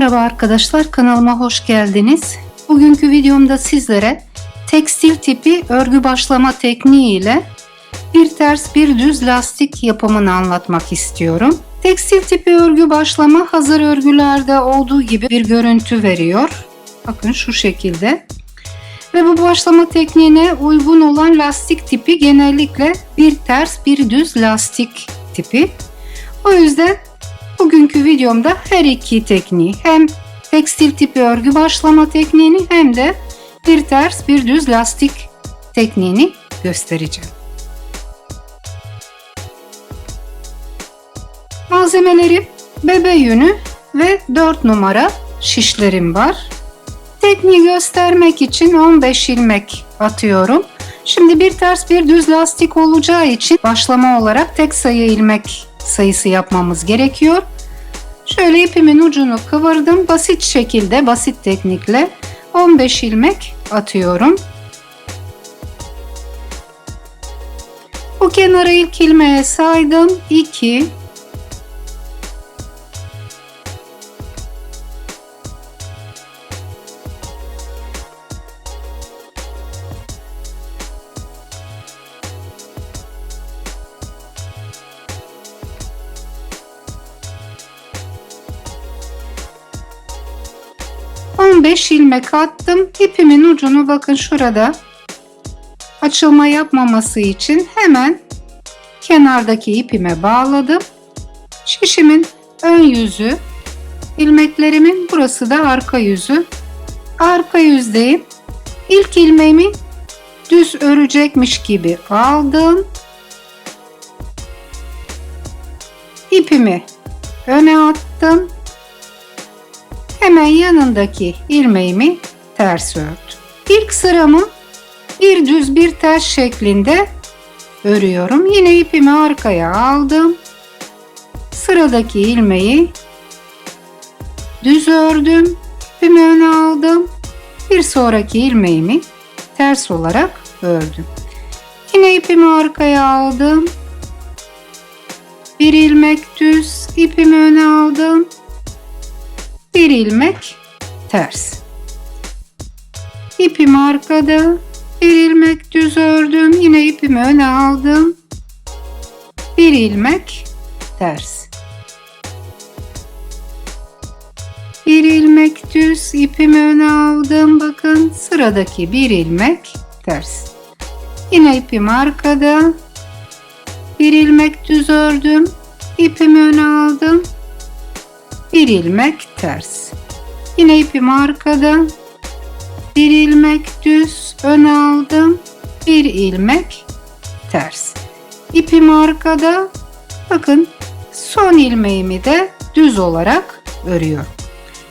Merhaba arkadaşlar kanalıma hoş geldiniz. Bugünkü videomda sizlere tekstil tipi örgü başlama tekniği ile bir ters bir düz lastik yapımını anlatmak istiyorum. Tekstil tipi örgü başlama hazır örgülerde olduğu gibi bir görüntü veriyor. Bakın şu şekilde. Ve bu başlama tekniğine uygun olan lastik tipi genellikle bir ters bir düz lastik tipi. O yüzden bugünkü videomda her iki tekniği hem tekstil tipi örgü başlama tekniğini hem de bir ters bir düz lastik tekniğini göstereceğim. Malzemeleri bebe yünü ve 4 numara şişlerim var. Tekniği göstermek için 15 ilmek atıyorum. Şimdi bir ters bir düz lastik olacağı için başlama olarak tek sayı ilmek sayısı yapmamız gerekiyor. Şöyle ipimin ucunu kıvırdım. Basit şekilde, basit teknikle 15 ilmek atıyorum. Bu kenara ilk ilmeğe saydım. 2 15 ilmek attım. İpimin ucunu bakın şurada açılma yapmaması için hemen kenardaki ipime bağladım. Şişimin ön yüzü, ilmeklerimin burası da arka yüzü. Arka yüzdeyim. İlk ilmeğimi düz örecekmiş gibi aldım. İpimi öne attım. Hemen yanındaki ilmeğimi ters ördüm. İlk sıramı bir düz bir ters şeklinde örüyorum. Yine ipimi arkaya aldım. Sıradaki ilmeği düz ördüm. İpimi öne aldım. Bir sonraki ilmeğimi ters olarak ördüm. Yine ipimi arkaya aldım. Bir ilmek düz, ipimi öne aldım bir ilmek ters. İpim arkada, bir ilmek düz ördüm, yine ipimi öne aldım. Bir ilmek ters. Bir ilmek düz, ipimi öne aldım. Bakın sıradaki bir ilmek ters. Yine ipim arkada. Bir ilmek düz ördüm. ipimi öne aldım bir ilmek ters. Yine ipim arkada. Bir ilmek düz öne aldım. Bir ilmek ters. İpim arkada. Bakın son ilmeğimi de düz olarak örüyorum.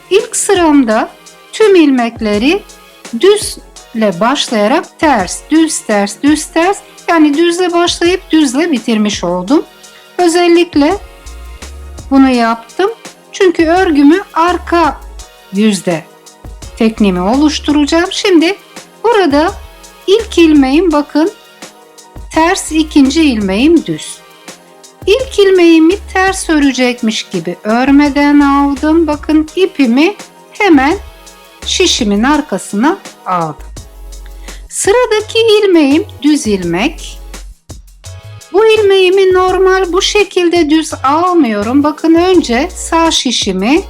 İlk sıramda tüm ilmekleri düzle başlayarak ters, düz, ters, düz, ters yani düzle başlayıp düzle bitirmiş oldum. Özellikle bunu yaptım. Çünkü örgümü arka yüzde tekniğimi oluşturacağım. Şimdi burada ilk ilmeğim bakın ters ikinci ilmeğim düz. İlk ilmeğimi ters örecekmiş gibi örmeden aldım. Bakın ipimi hemen şişimin arkasına aldım. Sıradaki ilmeğim düz ilmek. Bu ilmeğimi normal bu şekilde düz almıyorum. Bakın önce sağ şişimi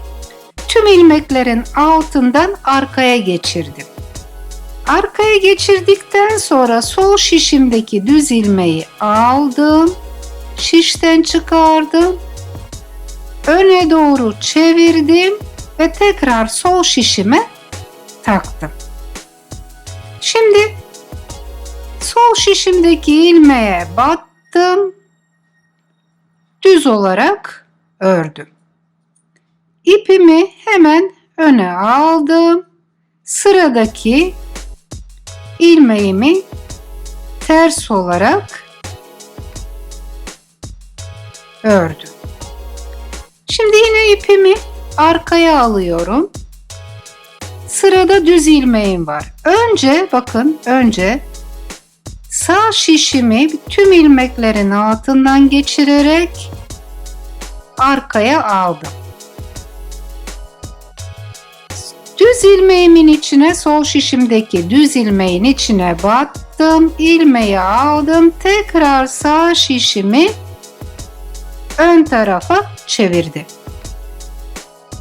tüm ilmeklerin altından arkaya geçirdim. Arkaya geçirdikten sonra sol şişimdeki düz ilmeği aldım. Şişten çıkardım. Öne doğru çevirdim ve tekrar sol şişime taktım. Şimdi sol şişimdeki ilmeğe bat battım. Düz olarak ördüm. İpimi hemen öne aldım. Sıradaki ilmeğimi ters olarak ördüm. Şimdi yine ipimi arkaya alıyorum. Sırada düz ilmeğim var. Önce bakın önce Sağ şişimi tüm ilmeklerin altından geçirerek arkaya aldım. Düz ilmeğimin içine sol şişimdeki düz ilmeğin içine battım. ilmeği aldım. Tekrar sağ şişimi ön tarafa çevirdim.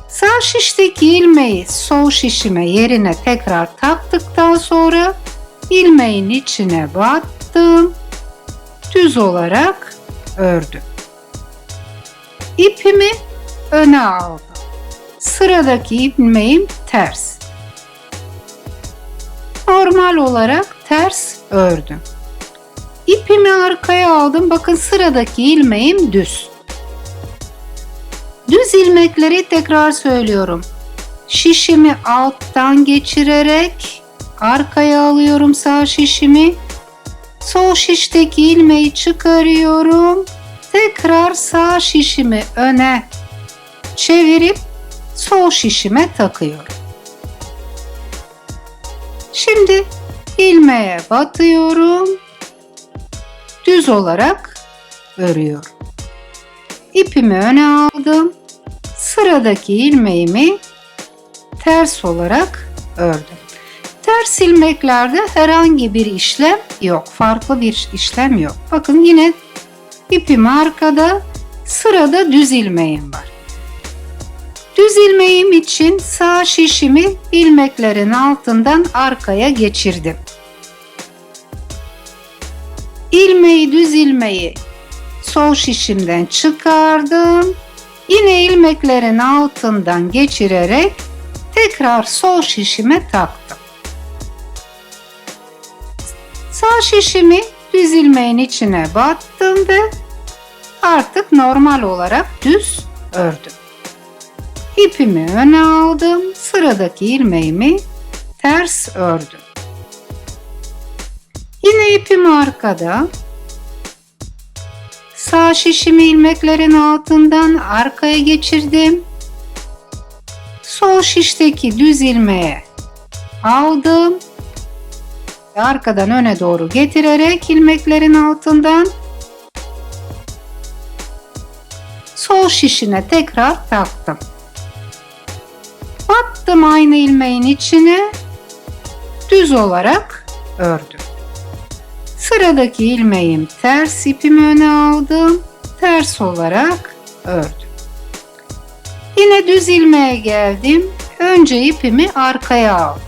Sağ şişteki ilmeği sol şişime yerine tekrar taktıktan sonra ilmeğin içine battım. Düz olarak ördüm. İpimi öne aldım. Sıradaki ilmeğim ters. Normal olarak ters ördüm. İpimi arkaya aldım. Bakın sıradaki ilmeğim düz. Düz ilmekleri tekrar söylüyorum. Şişimi alttan geçirerek arkaya alıyorum sağ şişimi. Sol şişteki ilmeği çıkarıyorum. Tekrar sağ şişimi öne çevirip sol şişime takıyorum. Şimdi ilmeğe batıyorum. Düz olarak örüyorum. İpimi öne aldım. Sıradaki ilmeğimi ters olarak ördüm. Ters ilmeklerde herhangi bir işlem yok. Farklı bir işlem yok. Bakın yine ipim arkada, sırada düz ilmeğim var. Düz ilmeğim için sağ şişimi ilmeklerin altından arkaya geçirdim. İlmeği düz ilmeği sol şişimden çıkardım. Yine ilmeklerin altından geçirerek tekrar sol şişime taktım. Sağ şişimi düz ilmeğin içine battım ve artık normal olarak düz ördüm. İpimi öne aldım. Sıradaki ilmeğimi ters ördüm. Yine ipim arkada. Sağ şişimi ilmeklerin altından arkaya geçirdim. Sol şişteki düz ilmeğe aldım. Arkadan öne doğru getirerek ilmeklerin altından sol şişine tekrar taktım. Battım aynı ilmeğin içine düz olarak ördüm. Sıradaki ilmeğim ters ipimi öne aldım. Ters olarak ördüm. Yine düz ilmeğe geldim. Önce ipimi arkaya aldım.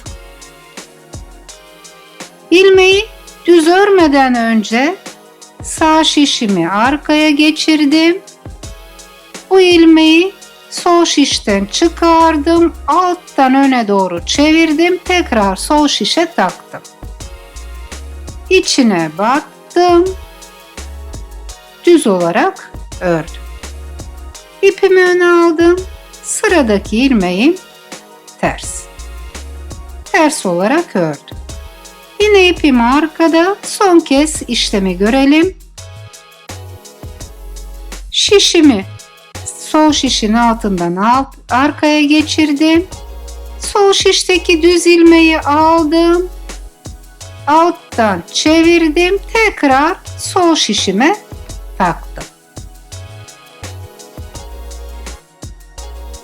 İlmeği düz örmeden önce sağ şişimi arkaya geçirdim. Bu ilmeği sol şişten çıkardım. Alttan öne doğru çevirdim. Tekrar sol şişe taktım. İçine battım. Düz olarak ördüm. İpimi öne aldım. Sıradaki ilmeğim ters. Ters olarak ördüm. Yine ipimi arkada son kez işlemi görelim. Şişimi sol şişin altından alt, arkaya geçirdim. Sol şişteki düz ilmeği aldım. Alttan çevirdim. Tekrar sol şişime taktım.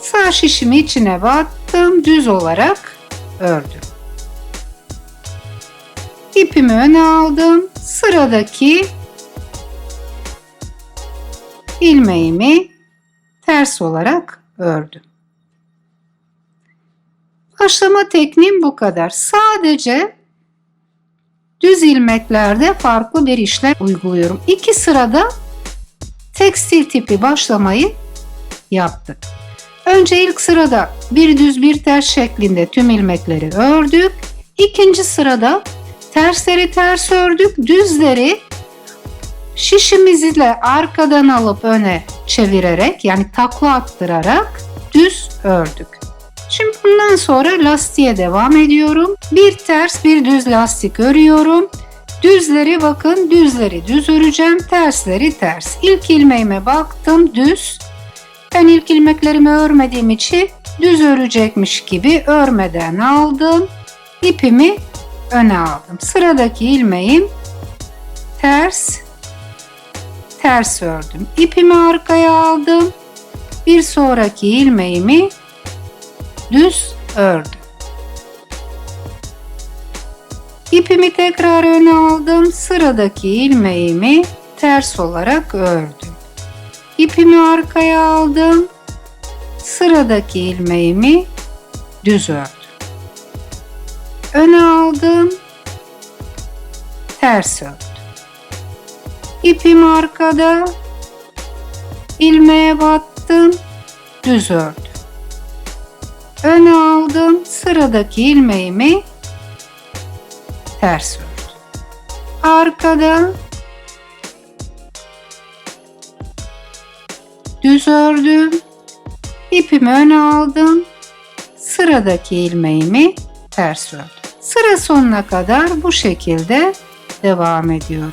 Sağ şişimi içine battım. Düz olarak ördüm. İpimi öne aldım. Sıradaki ilmeğimi ters olarak ördüm. Başlama tekniğim bu kadar. Sadece düz ilmeklerde farklı bir işlem uyguluyorum. İki sırada tekstil tipi başlamayı yaptık. Önce ilk sırada bir düz bir ters şeklinde tüm ilmekleri ördük. İkinci sırada tersleri ters ördük, düzleri şişimizle arkadan alıp öne çevirerek yani takla attırarak düz ördük. Şimdi bundan sonra lastiğe devam ediyorum. Bir ters bir düz lastik örüyorum. Düzleri bakın düzleri düz öreceğim. Tersleri ters. İlk ilmeğime baktım düz. Ben ilk ilmeklerimi örmediğim için düz örecekmiş gibi örmeden aldım. İpimi öne aldım. Sıradaki ilmeğim ters ters ördüm. İpimi arkaya aldım. Bir sonraki ilmeğimi düz ördüm. İpimi tekrar öne aldım. Sıradaki ilmeğimi ters olarak ördüm. İpimi arkaya aldım. Sıradaki ilmeğimi düz ördüm. Öne aldım. Ters ördüm. İpim arkada. ilmeğe battım. Düz ördüm. Öne aldım. Sıradaki ilmeğimi ters ördüm. Arkada düz ördüm. İpimi öne aldım. Sıradaki ilmeğimi ters ördüm. Sıra sonuna kadar bu şekilde devam ediyorum.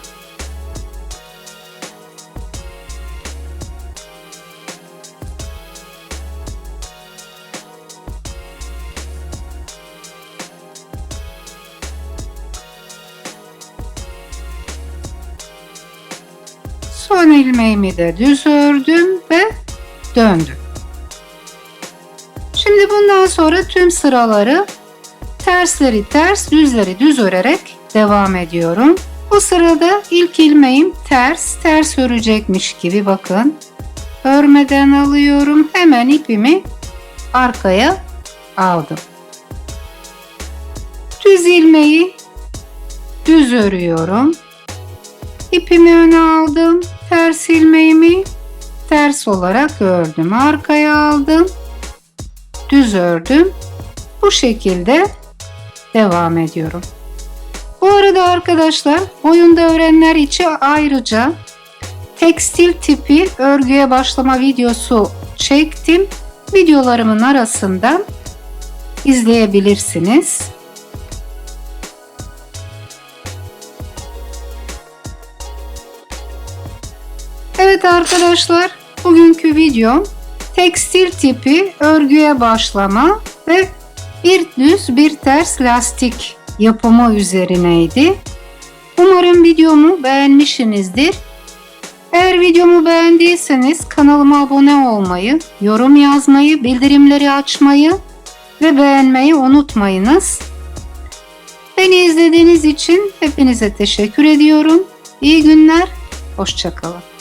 Son ilmeğimi de düz ördüm ve döndüm. Şimdi bundan sonra tüm sıraları tersleri ters, düzleri düz örerek devam ediyorum. Bu sırada ilk ilmeğim ters, ters örecekmiş gibi bakın. Örmeden alıyorum. Hemen ipimi arkaya aldım. Düz ilmeği düz örüyorum. İpimi öne aldım. Ters ilmeğimi ters olarak ördüm. Arkaya aldım. Düz ördüm. Bu şekilde devam ediyorum. Bu arada arkadaşlar oyunda öğrenenler için ayrıca tekstil tipi örgüye başlama videosu çektim. Videolarımın arasından izleyebilirsiniz. Evet arkadaşlar, bugünkü videom tekstil tipi örgüye başlama ve bir düz bir ters lastik yapımı üzerineydi. Umarım videomu beğenmişsinizdir. Eğer videomu beğendiyseniz kanalıma abone olmayı, yorum yazmayı, bildirimleri açmayı ve beğenmeyi unutmayınız. Beni izlediğiniz için hepinize teşekkür ediyorum. İyi günler, hoşçakalın.